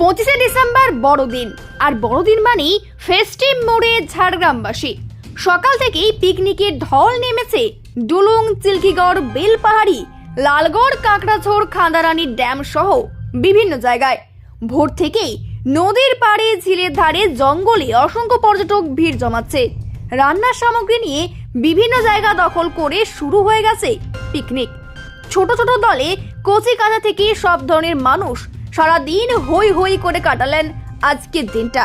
পঁচিশে ডিসেম্বর বড়দিন। আর বড়দিন মানেই ফেস্টিভ মোড়ে ঝাড়গ্রামবাসী। সকাল থেকেই পিকনিকের ঢল নেমেছে ডুলুং, চিল্কিগড়, বেলপাহাড়ি, লালগড় কাকড়াঝোড় খান্দারানি ড্যাম সহ বিভিন্ন জায়গায়। ভোর থেকেই নদীর পাড়ে, ঝিলের ধারে, জঙ্গলে অসংখ্য পর্যটক ভিড় জমাচ্ছে। রান্নার সামগ্রী নিয়ে বিভিন্ন জায়গা দখল করে শুরু হয়ে গেছে পিকনিক ছোট ছোট দলে কচি কাঁচা থেকে সব ধরনের মানুষ সারা দিন হই হই করে কাটালেন আজকের দিনটা।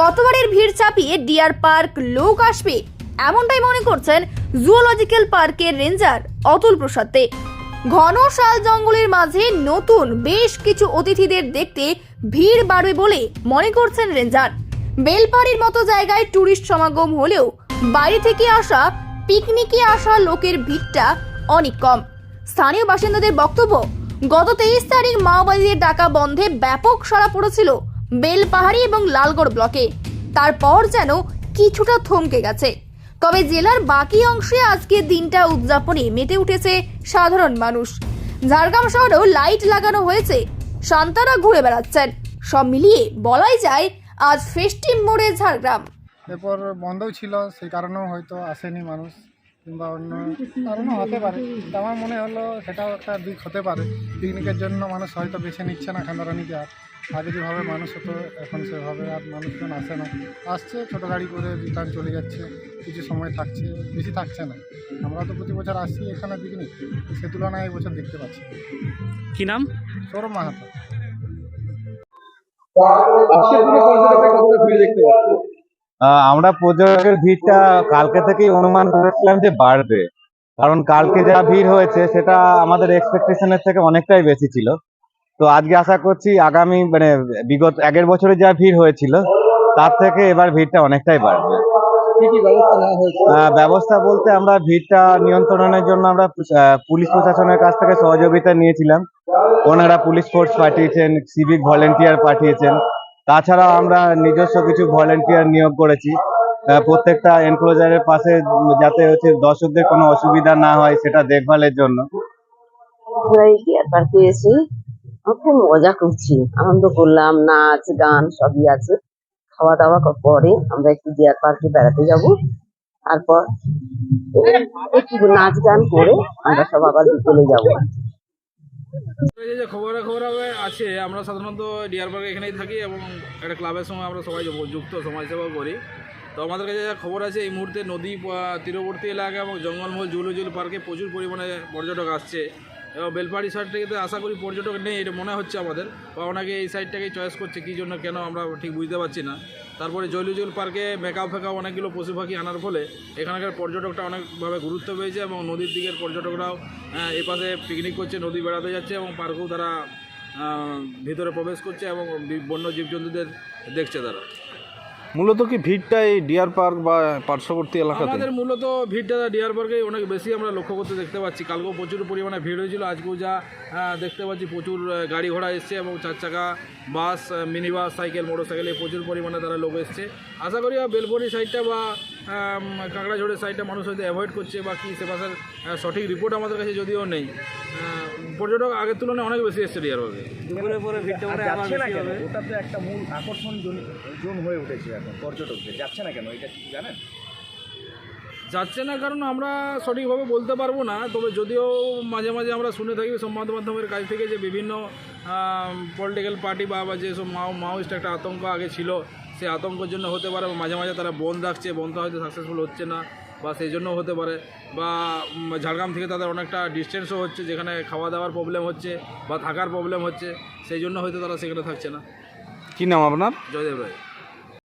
গতবারের ভিড় চাপিয়ে ডিয়ার পার্ক লোক আসবে, এমনটাই মনে করছেন জুওলজিক্যাল পার্কের রেঞ্জার অতুল প্রসাদ। ঘন শাল জঙ্গলের মাঝে নতুন বেশ কিছু অতিথিদের দেখতে ভিড় বাড়বে বলে মনে করছেন রেঞ্জার। বেলপাড়ির মতো জায়গায় ট্যুরিস্ট সমাগম হলেও বাইরে থেকে আসা পিকনিকে আসা লোকের ভিড়টা অনেক কম। স্থানীয় বাসিন্দাদের বক্তব্য গত তেইশ তারিখ মাওবাদীদের ডাকা বন্ধে ব্যাপক সাড়া পড়েছিল বেলপাহাড়ি এবং লালগড় ব্লকে। তারপর যেন কিছুটা থমকে গেছে। তবে জেলার বাকি অংশে আজকের দিনটা উদযাপনে মেতে উঠেছে সাধারণ মানুষ। ঝাড়গ্রাম শহরেও লাইট লাগানো হয়েছে। শান্তারা ঘুরে বেড়াচ্ছেন। সব মিলিয়ে বলাই যায়, আজ ফেস্টিভ মোড়ে ঝাড়গ্রাম। এরপর বন্ধও ছিল, সেই কারণেও হয়তো আসেনি মানুষ। কিংবা অন্য কারণও হতে পারে। আমার মনে হলো সেটাও একটা দিক হতে পারে। পিকনিকের জন্য মানুষ হয়তো বেছে নিচ্ছে না খান্দারানিকে আর। আগে যেভাবে মানুষ হতো এখন সেভাবে আর মানুষজন আসে না। আসছে ছোটো গাড়ি করে রিটার্ন চলে যাচ্ছে কিছু সময় থাকছে বেশি থাকছে না। আমরা তো প্রতি বছর আসছি এখানে পিকনিক সে তুলনায় এই বছর দেখতে পাচ্ছি কি নাম? সৌরভ মাহাতো। আহ, আমরা পর্যটকের ভিড়টা কালকে থেকেই অনুমান করেছিলাম যে বাড়বে। কারণ কালকে যা ভিড় হয়েছে সেটা আমাদের এক্সপেকটেশনের থেকে অনেকটাই বেশি ছিল। তো আজকে আশা করছি আগামী মানে বিগত আগের বছরে যা ভিড় হয়েছিল তার থেকে এবার ভিড়টা অনেকটাই বাড়বে। ব্যবস্থা বলতে আমরা ভিড়টা নিয়ন্ত্রণের জন্য আমরা পুলিশ প্রশাসনের কাছ থেকে সহযোগিতা নিয়েছিলাম। ওনারা পুলিশ ফোর্স পাঠিয়েছেন সিভিক ভলেন্টিয়ার পাঠিয়েছেন। তাছাড়া আমরা নিজস্ব কিছু ভলেন্টিয়ার নিয়োগ করেছি। প্রত্যেকটা এনক্লোজারের পাশে যাতে হচ্ছে দর্শকদের কোনো অসুবিধা না হয় সেটা দেখভালের জন্য। এই ডিয়ার পার্কে এসে খুব মজা করছি। আনন্দ করলাম, নাচ, গান সবই আছে। খাওয়া দাওয়া পরে আমরা একটু ডিয়ার পার্কে বেড়াতে যাব। তারপর একটু নাচ গান করে আমরা সব আবার বিকেলে যাব। এই যে খবরা আছে, আমরা সাধারণত ডিয়ার পার্কে এখানেই থাকি এবং একটা ক্লাবের সঙ্গে আমরা সবাই যুক্ত সমাজসেবা করি। তো আমাদের কাছে যা খবর আছে, এই মুহূর্তে নদী তীরবর্তী এলাকা এবং জঙ্গলমহল জুলুজুল পার্কে প্রচুর পরিমাণে পর্যটক আসছে। এবং বেলপাহাড়ি সাইড থেকে তো আশা করি পর্যটক নেই এটা মনে হচ্ছে আমাদের। বা ওনাকে এই সাইডটাকেই চয়েস করছে কী জন্য কেন আমরা ঠিক বুঝতে পারছি না। তারপরে জৈলুজুল পার্কে মেকাও ফেকাও অনেকগুলো পশু পাখি আনার ফলে এখানকার পর্যটকটা অনেকভাবে গুরুত্ব পেয়েছে এবং নদীর দিকের পর্যটকরাও আহ, এই পাশে পিকনিক করছে নদী বেড়াতে যাচ্ছে এবং পার্কেও তারা ভিতরে প্রবেশ করছে এবং বন্য জীবজন্তুদের দেখছে তারা। মূলত কি ভিড়টা এই ডিয়ার পার্ক বা পার্শ্ববর্তী এলাকাতে? আমাদের মূলত ভিড়টা ডিয়ার পার্কে অনেক বেশি আমরা লক্ষ্য করতে দেখতে পাচ্ছি। কালকেও প্রচুর পরিমাণে ভিড় হয়েছিল, আজকেও যা দেখতে পাচ্ছি প্রচুর গাড়ি ঘোড়া এসছে এবং চার চাকা, bus mini bus, cycle motor সাইকেলে প্রচুর পরিমাণে তারা লোক এসছে। আশা করি বেলবনি সাইডটা বা কাঁকড়াঝোড়ের সাইডটা মানুষ হয়তো অ্যাভয়েড করছে বা কী সে পাশের সঠিক রিপোর্ট আমাদের কাছে যদিও নেই। পর্যটক আগের তুলনায় অনেক বেশি এসছে ডিয়ার পার্কে ওটা তো একটা মূল আকর্ষণ জোন- জোন হয়ে উঠেছে এখন পর্যটকদের। যাচ্ছে না কেন? এটা কি জানেন? যাচ্ছে না কারণ আমরা সঠিকভাবে বলতে পারব না তবে যদিও মাঝে মাঝে আমরা শুনে থাকি সংবাদ মাধ্যমের কাছ থেকে যে বিভিন্ন পলিটিক্যাল পার্টি বা বা যেসব মাও মাওয়িস্ট একটা আতঙ্ক আগে ছিল সেই আতঙ্কের জন্য হতে পারে বা মাঝে মাঝে তারা বন্ধ রাখছে বন্ধ হয়তো সাকসেসফুল হচ্ছে না বা সেই জন্য হতে পারে বা ঝাড়গ্রাম থেকে তাদের অনেকটা ডিস্টেন্সও হচ্ছে যেখানে খাওয়া দাওয়ার প্রবলেম হচ্ছে বা থাকার প্রবলেম হচ্ছে সেই জন্য হয়তো তারা সেখানে থাকছে না। কী নাম আপনার? জয়দেব রায়।